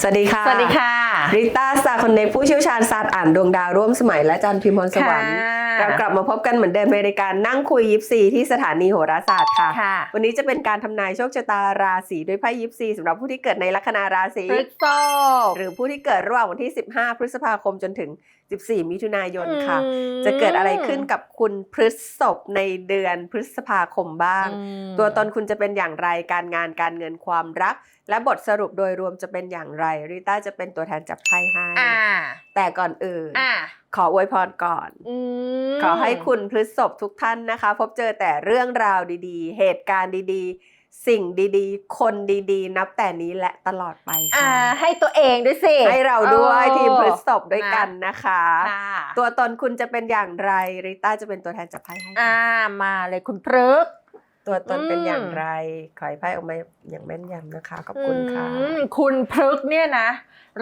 สวัสดีค่ะ สวัสดีค่ะ ริต้าสตาร์คอนเนคผู้เชี่ยวชาญศาสตร์อ่านดวงดาวร่วมสมัยและจันทร์พิมพรสวรรค์ค่ะเรากลับมาพบกันเหมือนเดิมในรายการนั่งคุยยิปซีที่สถานีโหราศาสตร์ค่ะค่ะวันนี้จะเป็นการทำนายโชคชะตาราศีด้วยไพ่ยิปซีสำหรับผู้ที่เกิดในลัคนาราศีพฤษภหรือผู้ที่เกิดระหว่างวันที่ 15 พฤษภาคมจนถึง 14 มิถุนายนค่ะอืมจะเกิดอะไรขึ้นกับคุณพฤษภในเดือนพฤษภาคมบ้างอืมตัวตนคุณจะเป็นอย่างไรการงานการเงินความรัก และบทสรุปโดยรวมจะเป็นอย่างไรริต้าจะเป็นตัวแทนจับไพ่ให้อ่าแต่ก่อนอื่นอ่าขออวยพรก่อนอืมขอให้คุณพฤษภทุกท่านนะคะ พบเจอแต่เรื่องราวดีๆ เหตุการณ์ดีๆ สิ่งดีๆ คนดีๆ นับแต่นี้และตลอดไปอ่าค่ะ ให้ตัวเองด้วยสิให้เราด้วยเออ ทีมพฤษภด้วยกันนะคะ ค่ะตัวตนคุณจะเป็นอย่างไร ริต้าจะเป็นตัวแทนจับไพ่ให้อ่ามาเลยคุณพฤกษ์ ตัวตนเป็นอย่างอืมไร ขอให้ไพ่ออกมาอย่างแม่นยำนะคะ ขอบคุณค่ะ อืมคุณพฤกษ์เนี่ยนะ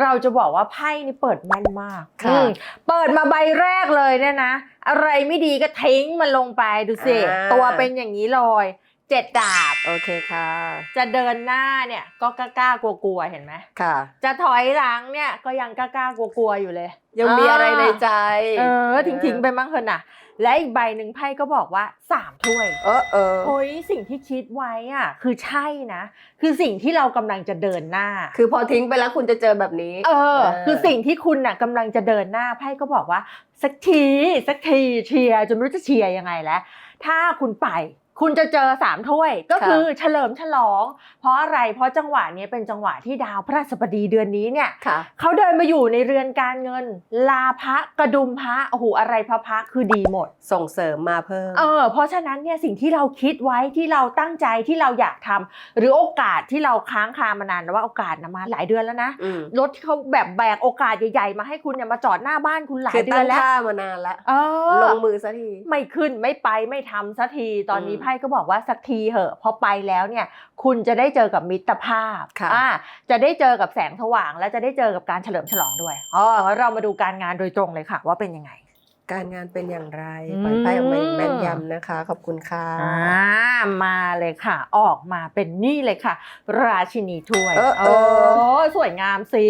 เราจะบอกว่าไพ่นี่เปิดแม่นมากค่ะ อืมเปิดมาใบแรกเลยเนี่ยนะ อะไรไม่ดีก็ทิ้งมันลงไปดูสิ อ่า ตัวเป็นอย่างนี้เลย เจ็ดดาบ โอเคค่ะ จะเดินหน้าเนี่ยก็กล้าๆกลัวๆเห็นไหม ค่ะจะถอยหลังเนี่ยก็ยังกล้าๆกลัวๆอยู่เลยยังมีอะไรในใจ เออทิ้งๆไปมั่งเถอะนะและอีกใบหนึ่งไพ่ก็บอกว่าสามถ้วยเออเออเฮ้ยสิ่งที่คิดไว้อะคือใช่นะ คือสิ่งที่เรากำลังจะเดินหน้า คือพอทิ้งไปแล้วคุณจะเจอแบบนี้ เออ เออ คือสิ่งที่คุณน่ะกำลังจะเดินหน้าไพ่ก็บอกว่า สักที สักทีเชียร์จนไม่รู้จะเชียร์ยังไงแล้ว ถ้าคุณไป คุณจะเจอสามถ้วยก็คือเฉลิมฉลอง เพราะอะไรเพราะจังหวะเนี้ยเป็นจังหวะที่ดาวพระราชบดีเดือนนี้เนี่ยค่ะเขาเดินมาอยู่ในเรือนการเงิน ลาพระกระดุมพระโอ้โหอะไรพระพระคือดีหมด ส่งเสริมมาเพิ่มเออเพราะฉะนั้นเนี่ยสิ่งที่เราคิดไว้ที่เราตั้งใจที่เราอยากทำหรือโอกาสที่เราค้างคามานานแล้วว่าโอกาสนะมาหลายเดือนแล้วนะอืมรถที่เขาแบบแบกโอกาสใหญ่ๆมาให้คุณเนี่ยมาจอดหน้าบ้านคุณหลาคืยอเดืตั้องนแล้วท่ามานานแล้วเออลงมือสักทีไม่ขึ้นไม่ไปไม่ทำสักทีตอนนี้อืมไพ่ก็บอกว่าสักทีเหอะพอไปแล้วเนี่ยคุณจะได้เจอกับมิตรภาพค่ะอ่าจะได้เจอกับแสงสว่าง และจะได้เจอกับการเฉลิมฉลองด้วยอ๋องั้นเรามาดูการงานโดยตรงเลยค่ะ ว่าเป็นยังไง การงานเป็นอย่างไรอืมขอให้ไพ่ออกมาอย่างแม่นยำนะคะ ขอบคุณค่ะอ่ามาเลยค่ะ ออกมาเป็นนี่เลยค่ะ ราชินีถ้วยเออเออโอ้สวยงามสิ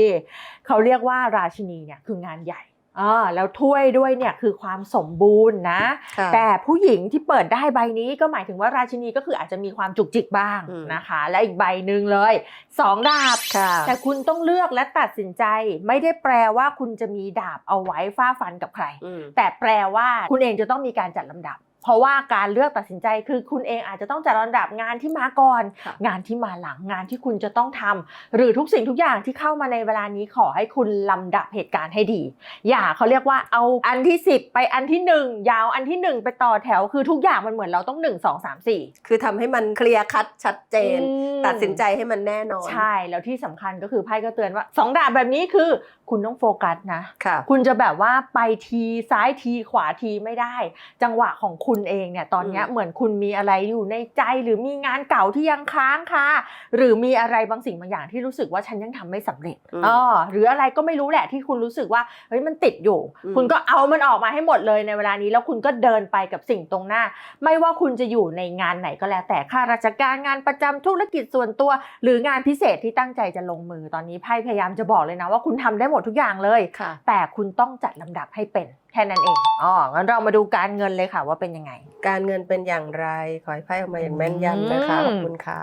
เขาเรียกว่าราชินีเนี่ยคืองานใหญ่ อ่าแล้วถ้วยด้วยเนี่ยคือความสมบูรณ์นะ ค่ะแต่ผู้หญิงที่เปิดได้ใบนี้ก็หมายถึงว่าราชินีก็คืออาจจะมีความจุกจิกบ้างอืม นะคะ และอีกใบหนึ่งเลยสองดาบ ค่ะ แต่คุณต้องเลือกและตัดสินใจ ไม่ได้แปลว่าคุณจะมีดาบเอาไว้ฟาดฟันกับใคร อืม แต่แปลว่าคุณเองจะต้องมีการจัดลำดับ เพราะว่าการเลือกตัดสินใจคือคุณเองอาจจะต้องจัดลำดับงานที่มาก่อนค่ะงานที่มาหลังงานที่คุณจะต้องทำหรือทุกสิ่งทุกอย่างที่เข้ามาในเวลานี้ขอให้คุณลำดับเหตุการณ์ให้ดี อย่าเขาเรียกว่าเอาอันที่ 10 ไปอันที่ 1 ยาวอันที่ 1 ไปต่อแถวคือทุกอย่างมันเหมือนเราต้อง 1 2 3 4 คือทำให้มันเคลียร์คัดชัดเจนอืมตัดสินใจให้มันแน่นอน ใช่แล้วที่สำคัญก็คือไพ่ก็เตือนว่าสองดาบแบบนี้คือ คุณต้องโฟกัสนะค่ะคุณจะแบบว่าไปทีซ้ายทีขวาทีไม่ได้ จังหวะของคุณเองเนี่ยตอนเนี้ยอืมเหมือนคุณมีอะไรอยู่ในใจ หรือมีงานเก่าที่ยังค้างค่ะหรือมีอะไรบางสิ่งบางอย่างที่รู้สึกว่าฉันยังทำไม่สำเร็จอืมอ๋อหรืออะไรก็ไม่รู้แหละที่คุณรู้สึกว่าเฮ้ยมันติดอยู่อืมคุณก็เอามันออกมาให้หมดเลยในเวลานี้แล้วคุณก็เดินไปกับสิ่งตรงหน้า ไม่ว่าคุณจะอยู่ในงานไหนก็แล้ว แต่ข้าราชการงานประจำธุรกิจส่วนตัว หรืองานพิเศษที่ตั้งใจจะลงมือตอนนี้ไพ่พยายามจะบอกเลยนะว่าคุณทำได้หมดทุกอย่างเลยค่ะแต่คุณต้องจัดลำดับให้เป็นแค่นั้นเองอ๋องั้นเรามาดูการเงินเลยค่ะว่าเป็นยังไง การเงินเป็นอย่างไร ขอให้ไพ่ออกมาอย่างแม่นยำนะคะอืมขอบคุณค่ะ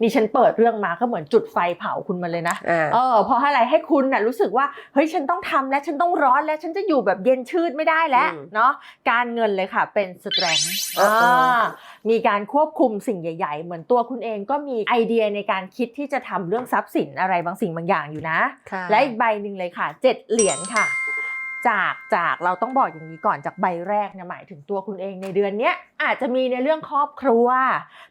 นี่ฉันเปิดเรื่องมาก็เหมือนจุดไฟเผาคุณมาเลยนะอ่าเออเพราะอะไรให้คุณน่ะรู้สึกว่าเฮ้ยฉันต้องทำและฉันต้องร้อนและฉันจะอยู่แบบเย็นชืดไม่ได้แล้วอืมเนาะการเงินเลยค่ะ เป็นสแตรงเออเออมีการควบคุมสิ่งใหญ่ ๆ เหมือนตัวคุณเองก็มีไอเดียในการคิดที่จะทำเรื่องทรัพย์สินอะไรบางสิ่งบางอย่างอยู่นะค่ะและอีกใบหนึ่งเลยค่ะเจ็ดเหรียญค่ะ จากจากเราต้องบอกอย่างนี้ก่อนจากใบแรกเนี่ยหมายถึงตัวคุณเองในเดือนเนี้ยอาจจะมีในเรื่องครอบครัว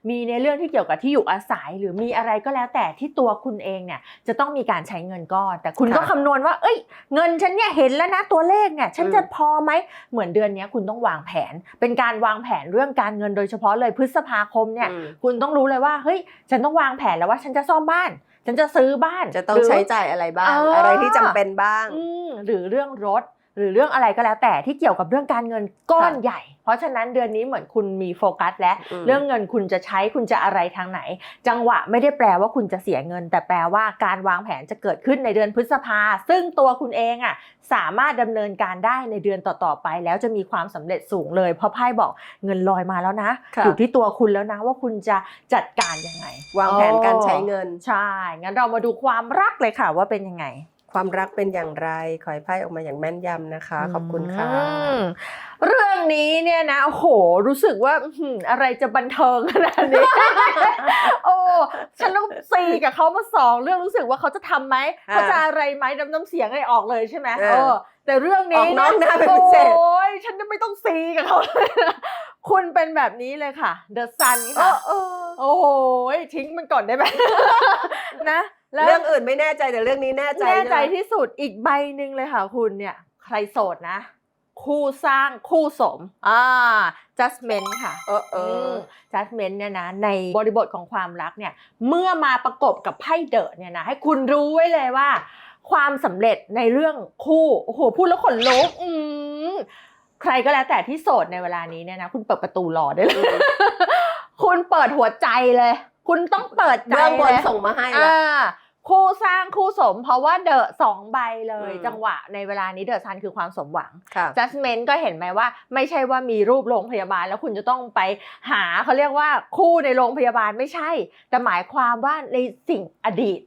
มีในเรื่องที่เกี่ยวกับที่อยู่อาศัยหรือมีอะไรก็แล้วแต่ที่ตัวคุณเองเนี่ยจะต้องมีการใช้เงินก้อน แต่คุณก็ค่ะคำนวณว่า เอ้ย เงินฉันเนี่ยเห็นแล้วนะตัวเลขเนี่ยฉันอืมจะพอไหมเหมือนเดือนเนี้ยคุณต้องวางแผน เป็นการวางแผนเรื่องการเงินโดยเฉพาะเลยพฤษภาคมเนี่ยอืมคุณต้องรู้เลยว่าเฮ้ยฉันต้องวางแผนแล้วว่าฉันจะซ่อมบ้านฉันจะซื้อบ้านจะต้องหรืใช้จ่ายอะไรบ้างเออออะไรที่จำเป็นบ้างอืมหรือเรื่องรถ หรือเรื่องอะไรก็แล้วแต่ที่เกี่ยวกับเรื่องการเงินก้อนค่ะใหญ่ เพราะฉะนั้นเดือนนี้เหมือนคุณมีโฟกัสและอืมเรื่องเงินคุณจะใช้คุณจะอะไรทางไหน จังหวะไม่ได้แปลว่าคุณจะเสียเงิน แต่แปลว่าการวางแผนจะเกิดขึ้นในเดือนพฤษภา ซึ่งตัวคุณเองอะสามารถดำเนินการได้ในเดือนต่อๆไป แล้วจะมีความสำเร็จสูงเลยเพราะไพ่บอกเงินลอยมาแล้วนะค่ะอยู่ที่ตัวคุณแล้วนะว่าคุณจะจัดการยังไง วางแผนการใช้เงินใช่งั้นเรามาดูความรักเลยค่ะว่าเป็นยังไง ความรักเป็นอย่างไรขอให้ไพ่ออกมาอย่างแม่นยำนะคะ ขอบคุณค่ะอืมเรื่องนี้เนี่ยนะโอ้โห รู้สึกว่าอื้อหืออะไรจะบันเทิงขนาดนี้ โอ้ฉันต้องซีกับเขามาสองเรื่องรู้สึกว่าเขาจะทำไหมอ่าเขาจะอะไรไหมน้ำน้ำเสียงอะไรออกเลยใช่ไหมเออเออแต่เรื่องนี้ออกนอกหน้าเป็นพิเศษโอ้ยฉันจะไม่ต้องซีกับเขาเลยนะ คุณเป็นแบบนี้เลยค่ะ The Sun เอค่ะอเออโอ้โหทิ้งมันก่อนได้ไหมนะแล้วเรื่องอื่นไม่แน่ใจแต่เรื่องนี้แน่ใจแน่ใจช่ไหมที่สุดอีกใบหนึ่งเลยค่ะ คุณเนี่ย ใครโสดนะ คู่สร้างคู่สมอ่า judgment ค่ะ เออเออ judgment เนี่ยนะ ในบริบทของความรักเนี่ย เมื่อมาประกบกับไพ่เดอะเนี่ยนะ ให้คุณรู้ไว้เลยว่า ความสำเร็จในเรื่องคู่ โอ้โห พูดแล้วขนลุกอืม ใครก็แล้วแต่ที่โสดในเวลานี้เนี่ยนะคุณเปิดประตูรอได้เลย คุณเปิดหัวใจเลย คุณต้องเปิดใจเรื่องบนเลยส่งมาให้ละอ่าคู่สร้างคู่สมเพราะว่าเดอะสองใบเลยอืมจังหวะในเวลานี้เดอะซันคือความสมหวังค่ะ judgment ก็เห็นไหมว่า ไม่ใช่ว่ามีรูปโรงพยาบาล แล้วคุณจะต้องไปหาเขาเรียกว่าคู่ในโรงพยาบาลไม่ใช่ แต่หมายความว่าในสิ่งอดีตอ่า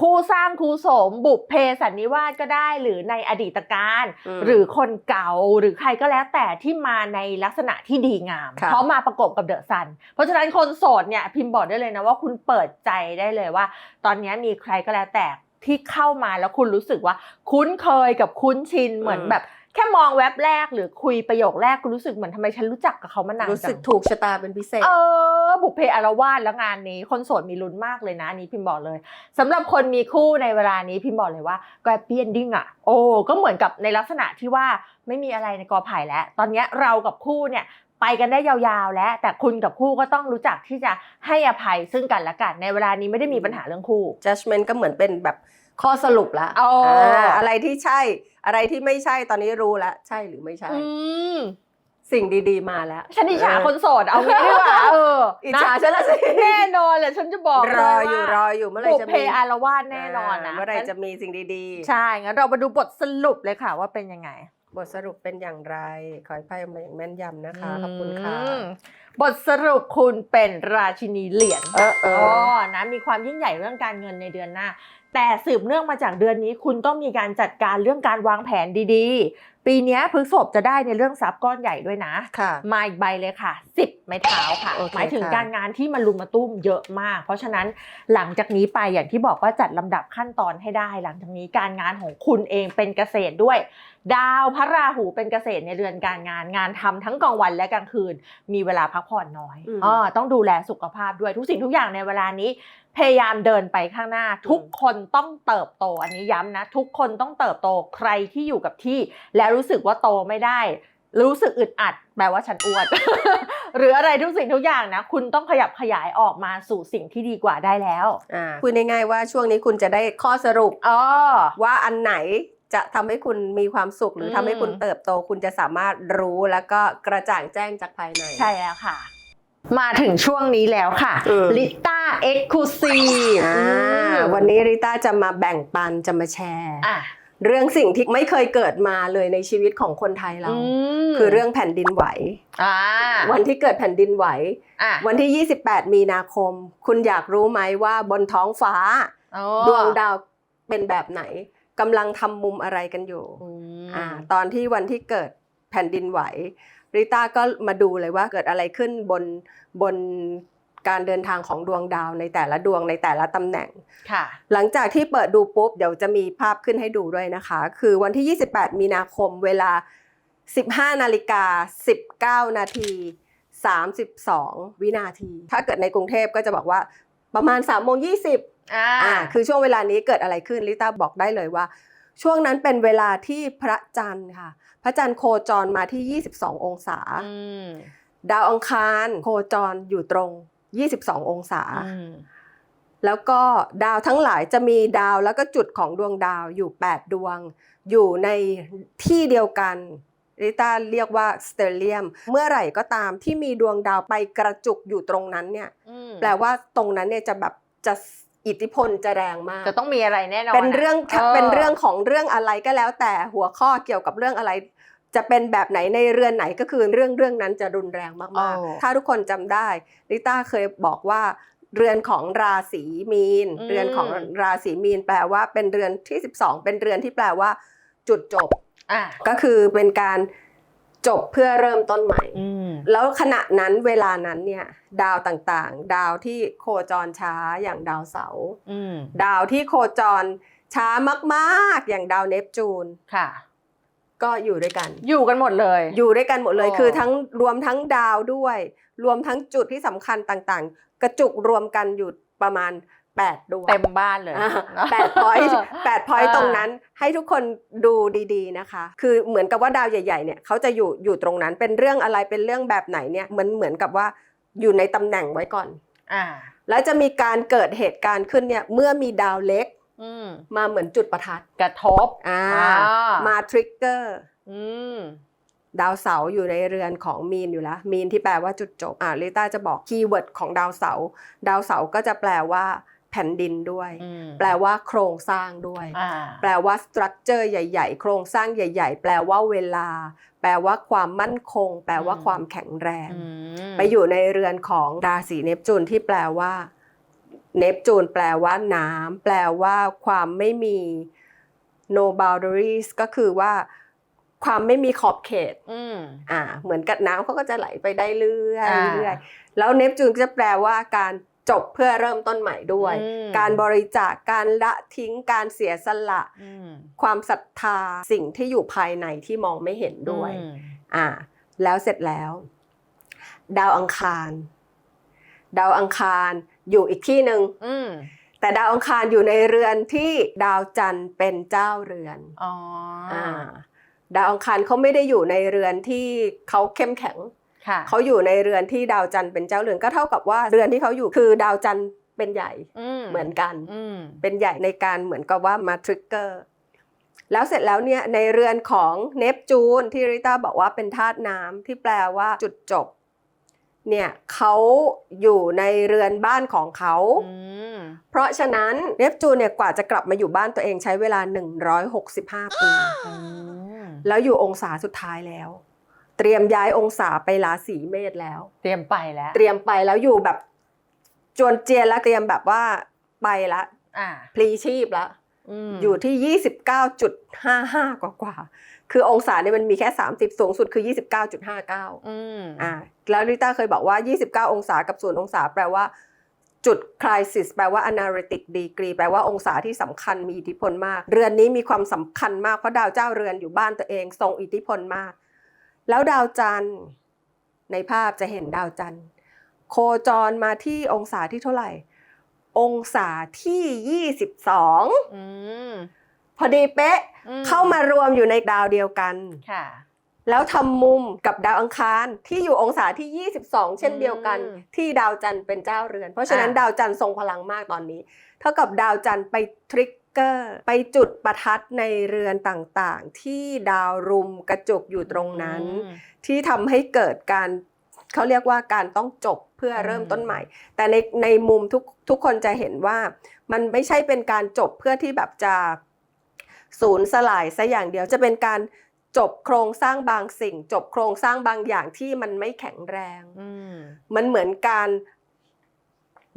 คู่สร้างคู่สมบุพเพสันนิวาสก็ได้หรือในอดีตการอืมหรือคนเก่าหรือใครก็แล้วแต่ที่มาในลักษณะที่ดีงามค่ะเพราะมาประกบกับเดอะซัน เพราะฉะนั้นคนโสดเนี่ยพิมพ์บอกได้เลยนะว่าคุณเปิดใจได้เลยว่า ตอนนี้มีใครก็แล้วแต่ที่เข้ามาแล้วคุณรู้สึกว่า คุ้นเคยกับคุ้นชินเหมือนแบบ แค่มองแว็บแรกหรือคุยประโยคแรกคุณรู้สึกเหมือนทำไมฉันรู้จักกับเขามานานรู้จัสึกงถูกชะตาเป็นพิเศษ เออ บุพเพอารวาสแล้วงานนี้ คนโสดมีลุ้นมากเลยนะอันนี้พิมพ์บอกเลยสำหรับคนมีคู่ในเวลานี้พิมพ์บอกเลยว่าก็แฮปปี้เอนดิ้งอะโอ้ก็เหมือนกับในลักษณะที่ว่าไม่มีอะไรในกอไผ่แล้ว ตอนเนี้ยเรากับคู่เนี่ยไปกันได้ยาวๆ แล้ว แต่คุณกับคู่ก็ต้องรู้จักที่จะให้อภัยซึ่งกันและกัน ในเวลานี้ไม่ได้มีปัญหาเรื่องคู่ judgment ก็เหมือนเป็นแบบ ข้อสรุปละอ๋ออ่าอะไรที่ใช่ อะไรที่ไม่ใช่ตอนนี้รู้แล้วใช่หรือไม่ใช่อืมสิ่งดีๆมาแล้ว ฉันอิจฉาเออคนโสดเอางี้ดีกว่าเอออิจนะฉาฉันละสิแน่นอนแหละฉันจะบอกรเลอยอยู่ว่ารออยู่เมื่อไหร่บุพจะเพมีอารวาสแน่นอนนะาเมื่อไหร่จะมีสิ่งดีๆ ใช่งั้นเรามาดูบทสรุปเลยค่ะว่าเป็นยังไงบทสรุปเป็นอย่างไร ขอให้ไพ่ออกมาอย่างแม่นยำนะคะ ขอบคุณค่ะอืมบทสรุปคุณเป็นราชินีเหรียญเออเออ๋ออนะ มีความยิ่งใหญ่เรื่องการเงินในเดือนหน้า แต่สืบเนื่องมาจากเดือนนี้คุณต้องมีการจัดการเรื่องการวางแผนดี ปีเนี้ยพฤษภจะได้ในเรื่องทรัพย์ก้อนใหญ่ด้วยนะค่ะมาอีกใบเลยค่ะ 10 ไม้เท้าค่ะโอเคหมายถึงค่ะการงานที่มาลุมมาตุ้มเยอะมาก เพราะฉะนั้นหลังจากนี้ไปอย่างที่บอกว่าจัดลำดับขั้นตอนให้ได้ หลังจากนี้การงานของคุณเองเป็นเกษตรด้วย ดาวพระราหูเป็นเกษตรในเรือนการงานงานทำทั้งกลางวันและกลางคืน มีเวลาพักผ่อนน้อยอืมอ๋อต้องดูแลสุขภาพด้วยทุกสิ่งทุกอย่างในเวลานี้พยายามเดินไปข้างหน้า ทุกคนต้องเติบโตอันนี้ย้ำนะ ทุกคนต้องเติบโตใครที่อยู่กับที่แล้วรู้สึกว่าโตไม่ได้ รู้สึกอึดอัด แปลว่าฉันอ้วน หรืออะไรทุกสิ่งทุกอย่างนะ คุณต้องขยับขยายออกมาสู่สิ่งที่ดีกว่าได้แล้วอ่าพูดง่ายๆว่าช่วงนี้คุณจะได้ข้อสรุปอ๋อว่าอันไหนจะทำให้คุณมีความสุขหรือทำให้คุณอืมเติบโต คุณจะสามารถรู้แล้วก็กระจ่างแจ้งจากภายใน ใช่แล้วค่ะ มาถึงช่วงนี้แล้วค่ะอืมลิต้าเอ็กซ์คลูซีฟอ่าวันนี้ริต้าจะมาแบ่งปันจะมาแชร์อะ เรื่องสิ่งที่ไม่เคยเกิดมาเลยในชีวิตของคนไทยเรามคือเรื่องแผ่นดินไหวอ่าวันที่เกิดแผ่นดินไหวอะวันที่ 28 มีนาคม คุณอยากรู้ไหมว่าบนท้องฟ้าอ๋อดวงดาวเป็นแบบไหนกำลังทำมุมอะไรกันอยู่อืมอ่าตอนที่วันที่เกิดแผ่นดินไหวริต้าก็มาดูเลยว่าเกิดอะไรขึ้นบนบน การเดินทางของดวงดาวในแต่ละดวงในแต่ละตำแหน่งค่ะหลังจากที่เปิดดูปุ๊บเดี๋ยวจะมีภาพขึ้นให้ดูด้วยนะคะ คือวันที่ 28 มีนาคมเวลา 15นาฬิกา19 นาที 32 วินาที ถ้าเกิดในกรุงเทพก็จะบอกว่าประมาณ3โมง20อ่าอ่าคือช่วงเวลานี้เกิดอะไรขึ้นลิต้าบอกได้เลยว่า ช่วงนั้นเป็นเวลาที่พระจันทร์ค่ะ พระจันทร์โคจรมาที่ 22 องศาอืมดาวอังคารโคจรอยู่ตรง 22 องศาอืมแล้วก็ดาวทั้งหลายจะมีดาวแล้วก็จุดของดวงดาวอยู่ 8 ดวง อยู่ในที่เดียวกันริต้าเรียกว่าสเตเลียม เมื่อไหร่ก็ตามที่มีดวงดาวไปกระจุกอยู่ตรงนั้นเนี่ยอืมแปลว่าตรงนั้นเนี่ยจะแบบจะอิทธิพลจะแรงมาก จะต้องมีอะไรแน่นอน เป็นเรื่องะเป็นเรื่องของเรื่องอะไรก็แล้วแต่หัวข้อเกี่ยวกับเรื่องอะไร จะเป็นแบบไหนในเรือนไหนก็คือเรื่องเรื่องนั้นจะรุนแรงมากโอ้ๆถ้าทุกคนจำได้ลิต้าเคยบอกว่าเรือนของราศีมีน เรือนของราศีมีน แปลว่าเป็นเรือนที่ 12 เป็นเรือนที่แปลว่า จุดจบอะก็คือเป็นการจบเพื่อเริ่มต้นใหม่อืมแล้วขณะนั้นเวลานั้นเนี่ยดาวต่างๆ ดาวที่โคจรช้าอย่างดาวเสาร์อืมดาวที่โคจรช้ามากๆ อย่างดาวเนปจูนค่ะ ก็อยู่ด้วยกัน อยู่กันหมดเลย อยู่ด้วยกันหมดเลยโอ้คือทั้งรวมทั้งดาวด้วย รวมทั้งจุดที่สำคัญต่างๆ กระจุกรวมกันอยู่ประมาณ8ดวงเต็มบ้านเลยอ่าแปดพอยต์แปดพอยต์อ่าตรงนั้นให้ทุกคนดูดีๆนะคะ คือเหมือนกับว่าดาวใหญ่ๆเนี่ยเขาจะอยู่อยู่ตรงนั้นเป็นเรื่องอะไรเป็นเรื่องแบบไหนเนี่ยเหมือนเหมือนกับว่าอยู่ในตำแหน่งไว้ก่อนอ่าแล้วจะมีการเกิดเหตุการณ์ขึ้นเนี่ยเมื่อมีดาวเล็กอื มมาเหมือนจุดประทัดกระทบอ่าอ่ามาทริกเกอร์อืมดาวเสาร์อยู่ในเรือนของมีนอยู่แล้ว มีนที่แปลว่าจุดจบอ่าลิต้าจะบอกคีย์เวิร์ดของดาวเสาร์ดาวเสาร์ก็จะแปลว่าแผ่นดินด้วยอืมแปลว่าโครงสร้างด้วยอ่าแปลว่าสตรัคเจอร์ใหญ่ๆ โครงสร้างใหญ่ ๆ แปลว่าเวลา แปลว่าความมั่นคง แปลว่าความแข็งแรงอืมไปอยู่ในเรือนของราศีเนปจูนที่แปลว่า เนปจูนแปลว่าน้ำแปลว่าความไม่มี no boundaries ก็คือว่าความไม่มีขอบเขตอืมอ่า เหมือนกับน้ำเขาก็จะไหลไปได้เรื่อยอ่าเรื่อยแล้วเนปจูนก็จะแปลว่าการจบเพื่อเริ่มต้นใหม่ด้วยอืมการบริจาคการละทิ้งการเสียสละอืมความศรัทธาสิ่งที่อยู่ภายในที่มองไม่เห็นด้วยอืมอ่า แล้วเสร็จแล้ว ดาวอังคาร ดาวอังคาร อยู่อีกที่หนึ่งอืมแต่ดาวอังคารอยู่ในเรือนที่ดาวจันทร์เป็นเจ้าเรือนอ๋อออ่าดาวอังคารเขาไม่ได้อยู่ในเรือนที่เขาเข้มแข็งค่ะเขาอยู่ในเรือนที่ดาวจันทร์เป็นเจ้าเรือนก็เท่ากับว่าเรือนที่เขาอยู่คือดาวจันทร์เป็นใหญ่อืมเหมือนกันอืมเป็นใหญ่ในการเหมือนกับว่ามาทริกเกอร์แล้วเสร็จแล้วเนี่ยในเรือนของเนปจูนที่ริต้าบอกว่าเป็นธาตุน้ำที่แปลว่าจุดจบ เนี่ยเขาอยู่ในเรือนบ้านของเขาอืมเพราะฉะนั้นเนปจูนเนี่ยกว่าจะกลับมาอยู่บ้านตัวเองใช้เวลา 165 ปีอืมแล้วอยู่องศาสุดท้ายแล้ว เตรียมย้ายองศาไปราศีเมษแล้ว เตรียมไปแล้ว เตรียมไปแล้วอยู่แบบ จวนเจียนแล้วเตรียมแบบว่าไปละอ่าพลีชีพแล้วมอยู่ที่ 29.55 กว่ากว่าๆ คือองศาเนี่ยมันมีแค่ 30 สูงสุดคือ 29.59อืมอ่าแล้วริต้าเคยบอกว่า 29 องศากับ0องศาแปลว่าจุด crisis แปลว่า analytic degree แปลว่าองศาที่สำคัญมีอิทธิพลมาก เรือนนี้มีความสำคัญมากเพราะดาวเจ้าเรือนอยู่บ้านตัวเองทรงอิทธิพลมาก แล้วดาวจันทร์ในภาพจะเห็นดาวจันทร์ โคจรมาที่องศาที่เท่าไหร่ องศาที่ 22อืม พอดีเป๊ะอืเข้ามารวมอยู่ในดาวเดียวกัน ค่ะ แล้วทำมุมกับดาวอังคารที่อยู่องศาที่ 22 เช่นเดียวกัน อืมที่ดาวจันทร์เป็นเจ้าเรือน เพราะฉะนั้นอ่าดาวจันทร์ทรงพลังมากตอนนี้ เท่ากับดาวจันทร์ไปทริกเกอร์ไปจุดประทัดในเรือนต่างๆ ที่ดาวรุมกระจุกอยู่ตรงนั้น อืม ที่ทำให้เกิดการเขาเรียกว่าการต้องจบเพื่อเริ่มต้นใหม่ แต่ในในมุมทุกทุกคนจะเห็นว่ามันไม่ใช่เป็นการจบเพื่อที่แบบจะ สูญสลายซะอย่างเดียวจะเป็นการจบโครงสร้างบางสิ่ง จบโครงสร้างบางอย่างที่มันไม่แข็งแรงอืมมันเหมือนการ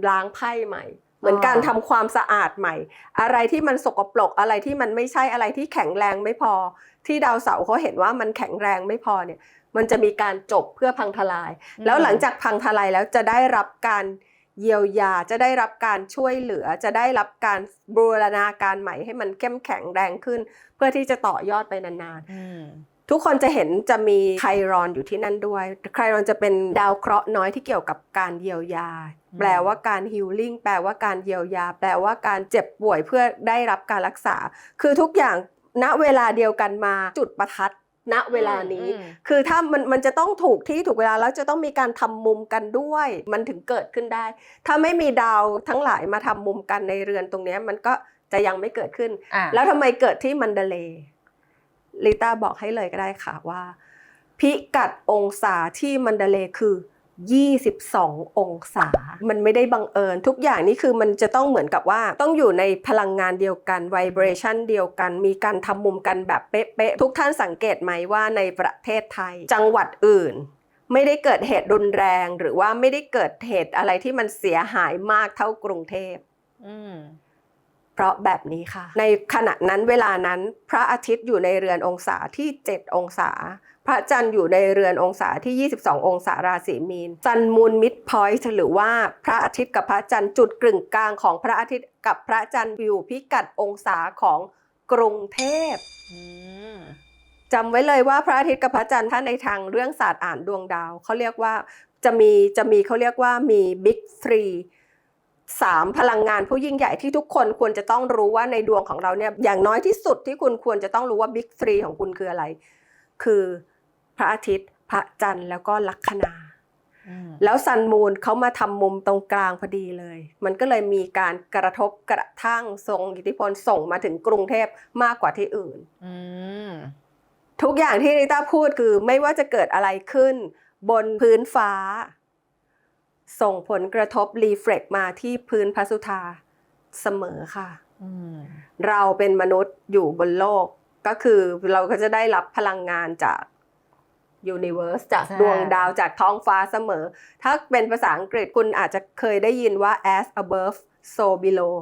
ล้างไพ่ใหม่ เหมือนการทำความสะอาดใหม่ อะไรที่มันสกปรกอะไรที่มันไม่ใช่อะไรที่แข็งแรงไม่พอ ที่ดาวเสาร์เขาเห็นว่ามันแข็งแรงไม่พอเนี่ย มันจะมีการจบเพื่อพังทลาย แล้วหลังจากพังทลายแล้วจะได้รับการ เยียวยาจะได้รับการช่วยเหลือจะได้รับการบูรณาการใหม่ให้มันเข้มแข็งแรงขึ้น เพื่อที่จะต่อยอดไปนานๆอืมทุกคนจะเห็นจะมีไครอนอยู่ที่นั่นด้วย ไครอนจะเป็นดาวเคราะห์น้อยที่เกี่ยวกับการเยียวยาอืมแปลว่าการฮิลลิ่งแปลว่าการเยียวยา แปลว่าการเจ็บป่วยเพื่อได้รับการรักษา คือทุกอย่างณเวลาเดียวกันมาจุดประทัด ณเวลานี้อืมคือถ้ามันมันจะต้องถูกที่ถูกเวลาแล้วจะต้องมีการทำมุมกันด้วย มันถึงเกิดขึ้นได้ ถ้าไม่มีดาวทั้งหลายมาทำมุมกันในเรือนตรงเนี้ยมันก็จะยังไม่เกิดขึ้นอะแล้วทำไมเกิดที่มันเดเลย์ลิต้าบอกให้เลยก็ได้ค่ะว่า พิกัดองศาที่มันเดเลย์คือ 22 องศา มันไม่ได้บังเอิญ ทุกอย่างนี่คือมันจะต้องเหมือนกับว่า ต้องอยู่ในพลังงานเดียวกันไวเบรชันเดียวกัน มีการทำมุมกันแบบเป๊ะๆ ทุกท่านสังเกตไหมว่าในประเทศไทย จังหวัดอื่น ไม่ได้เกิดเหตุรุนแรง หรือว่าไม่ได้เกิดเหตุอะไรที่มันเสียหายมากเท่ากรุงเทพอืม เพราะแบบนี้ค่ะ ในขณะนั้นเวลานั้นพระอาทิตย์อยู่ในเรือนองศาที่ 7 องศา พระจันทร์อยู่ในเรือนองศาที่ 22 องศาราศีมีนซันมูนมิดพอยต์หรือว่าพระอาทิตย์กับพระจันทร์จุดกึ่งกลางของพระอาทิตย์กับพระจันทร์อยู่พิกัดองศาของกรุงเทพอืมจำไว้เลยว่าพระอาทิตย์กับพระจันทร์ถ้าในทางเรื่องศาสตร์อ่านดวงดาวเขาเรียกว่าจะมีจะมีเขาเรียกว่ามีบิ๊กทรี สามพลังงานผู้ยิ่งใหญ่ที่ทุกคนควรจะต้องรู้ว่าในดวงของเราเนี่ยอย่างน้อยที่สุดที่คุณควรจะต้องรู้ว่าบิ๊กทรีของคุณคืออะไร คือพระอาทิตย์ พระจันทร์แล้วก็ลัคนาอืมแล้วซันมูนเขามาทำมุมตรงกลางพอดีเลย มันก็เลยมีการกระทบกระทั่งทรงอิทธิพลส่งมาถึงกรุงเทพมากกว่าที่อื่นอืมทุกอย่างที่ริต้าพูดคือไม่ว่าจะเกิดอะไรขึ้น บนพื้นฟ้า ส่งผลกระทบรีเฟล็กมาที่พื้นพระสุธาเสมอค่ะอืมเราเป็นมนุษย์อยู่บนโลกก็คือเราก็จะได้รับพลังงานจากยูนิเว r ร์สจากใช่ดวงดาวจากท้องฟ้าเสมอ ถ้าเป็นภาษาอังกฤษคุณอาจจะเคยได้ยินว่า as above so below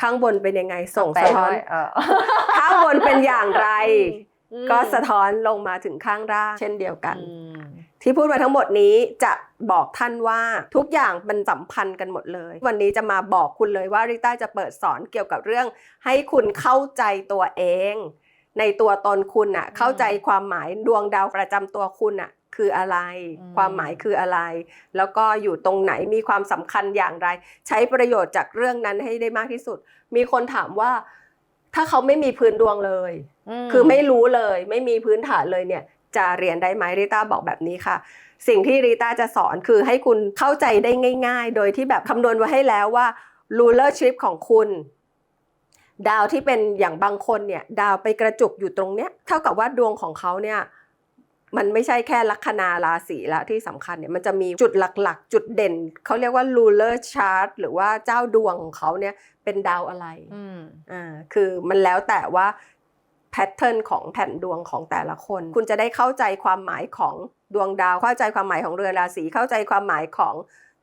ข้างบนเป็นยังไงส่งแปลสะท้อนด้วยเออข้างบนเป็นอย่างไรอืมก็สะท้อนลงมาถึงข้างล่างเช่นเดียวกันอืม ที่พูดมาทั้งหมดนี้จะบอกท่านว่าทุกอย่างมันสัมพันธ์กันหมดเลย วันนี้จะมาบอกคุณเลยว่าริต้าจะเปิดสอนเกี่ยวกับเรื่อง ให้คุณเข้าใจตัวเอง ในตัวตนคุณอะเข้าใจความหมายดวงดาวประจำตัวคุณอะคืออะไรอืมความหมายคืออะไร แล้วก็อยู่ตรงไหนมีความสำคัญอย่างไร ใช้ประโยชน์จากเรื่องนั้นให้ได้มากที่สุด มีคนถามว่าถ้าเขาไม่มีพื้นดวงเลย คือไม่รู้เลย ไม่มีพื้นฐานเลยเนี่ย จะเรียนได้ไหมริต้าบอกแบบนี้ค่ะ สิ่งที่ริต้าจะสอนคือให้คุณเข้าใจได้ง่าย ๆ โดยที่แบบคำนวณไว้ให้แล้วว่า ruler ship ของคุณดาวที่เป็นอย่างบางคนเนี่ยดาวไปกระจุกอยู่ตรงเนี้ยเท่ากับว่าดวงของเขาเนี่ยมันไม่ใช่แค่ลัคนาราศีละที่สำคัญเนี่ยมันจะมีจุดหลักๆ จุดเด่น เขาเรียกว่า ruler chart หรือว่าเจ้าดวงของเขาเนี่ยเป็นดาวอะไรอืมอ่าคือมันแล้วแต่ว่า แพทเทิร์นของแผ่นดวงของแต่ละคน คุณจะได้เข้าใจความหมายของดวงดาว เข้าใจความหมายของเรือนราศีเข้าใจความหมายของ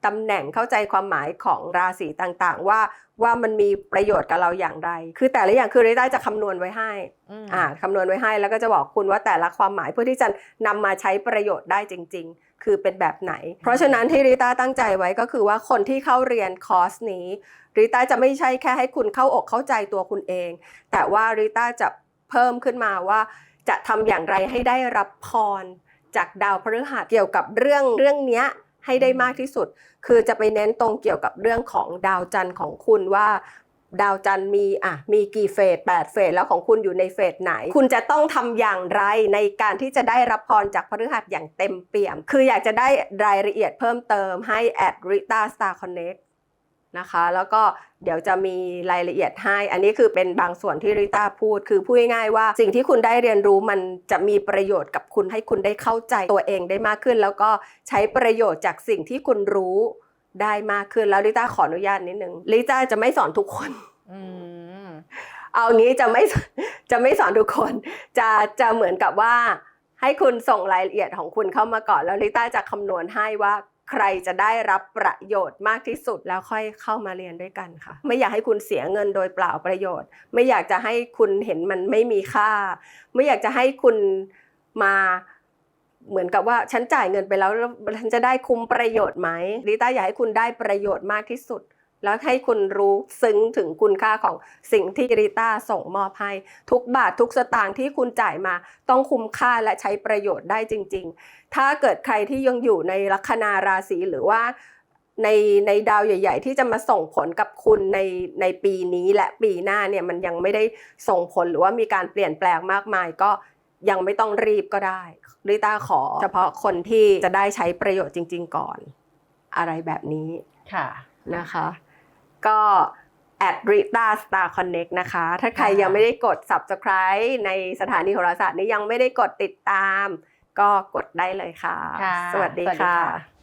ตำแหน่งเข้าใจความหมายของราศีต่างๆ ว่าว่ามันมีประโยชน์กับเราอย่างไร คือแต่ละอย่างคือริต้าจะคำนวณไว้ให้อืมอ่าคำนวณไว้ให้แล้วก็จะบอกคุณว่าแต่ละความหมายเพื่อที่จะนำมาใช้ประโยชน์ได้จริง ๆ คือเป็นแบบไหน เพราะฉะนั้นที่ริต้าตั้งใจไว้ก็คือว่าคนที่เข้าเรียนคอร์สนี้ริต้าจะไม่ใช่แค่ให้คุณเข้าอกเข้าใจตัวคุณเอง แต่ว่าริต้าจะ เพิ่มขึ้นมาว่า จะทำอย่างไรให้ได้รับพร จากดาวพฤหัสเกี่ยวกับเรื่องเรื่องนี้ให้ได้มากที่สุด คือจะไปเน้นตรงเกี่ยวกับเรื่องของดาวจันทร์ของคุณว่าดาวจันทร์มีอะมีกี่เฟส8เฟสแล้วของคุณอยู่ในเฟสไหน คุณจะต้องทำอย่างไรในการที่จะได้รับพรจากพฤหัสอย่างเต็มเปี่ยม คืออยากจะได้รายละเอียดเพิ่มเติมให้ at rita star connect นะคะ แล้วก็เดี๋ยวจะมีรายละเอียดให้ อันนี้คือเป็นบางส่วนที่ริต้าพูด คือพูดง่ายๆว่า สิ่งที่คุณได้เรียนรู้มันจะมีประโยชน์กับคุณให้คุณได้เข้าใจตัวเองได้มากขึ้น แล้วก็ใช้ประโยชน์จากสิ่งที่คุณรู้ได้มากขึ้นแล้วริต้าขออนุญาตนิดนึงริต้าจะไม่สอนทุกคนอืมเอางี้จะไม่จะไม่สอนทุกคน จะจะเหมือนกับว่า ให้คุณส่งรายละเอียดของคุณเข้ามาก่อน แล้วลิต้าจะคำนวณให้ว่า ใครจะได้รับประโยชน์มากที่สุดแล้วค่อยเข้ามาเรียนด้วยกันค่ะ ไม่อยากให้คุณเสียเงินโดยเปล่าประโยชน์ ไม่อยากจะให้คุณเห็นมันไม่มีค่า ไม่อยากจะให้คุณมาเหมือนกับว่าฉันจ่ายเงินไปแล้วฉันจะได้คุ้มประโยชน์ไหมลิต้าอยากให้คุณได้ประโยชน์มากที่สุด แล้วให้คุณรู้ซึ้งถึงคุณค่าของสิ่งที่ริต้าส่งมอบให้ ทุกบาททุกสตางค์ที่คุณจ่ายมา ต้องคุ้มค่าและใช้ประโยชน์ได้จริง ๆ ถ้าเกิดใครที่ยังอยู่ในลัคนาราศีหรือว่าในในดาวใหญ่ ๆ ที่จะมาส่งผลกับคุณในในปีนี้และปีหน้าเนี่ยมันยังไม่ได้ส่งผลหรือว่ามีการเปลี่ยนแปลงมากมายก็ยังไม่ต้องรีบก็ได้ริต้าขอ เฉพาะคนที่จะได้ใช้ประโยชน์จริง ๆ ก่อน อะไรแบบนี้ค่ะนะคะ ก็ at Rita Star Connect นะคะ ถ้าใครค่ะยังไม่ได้กด subscribe ในสถานีโหราศาสตร์นี้ยังไม่ได้กดติดตาม ก็กดได้เลยค่ะค่ะสวัสดีสวัสดีค่ะค่ะ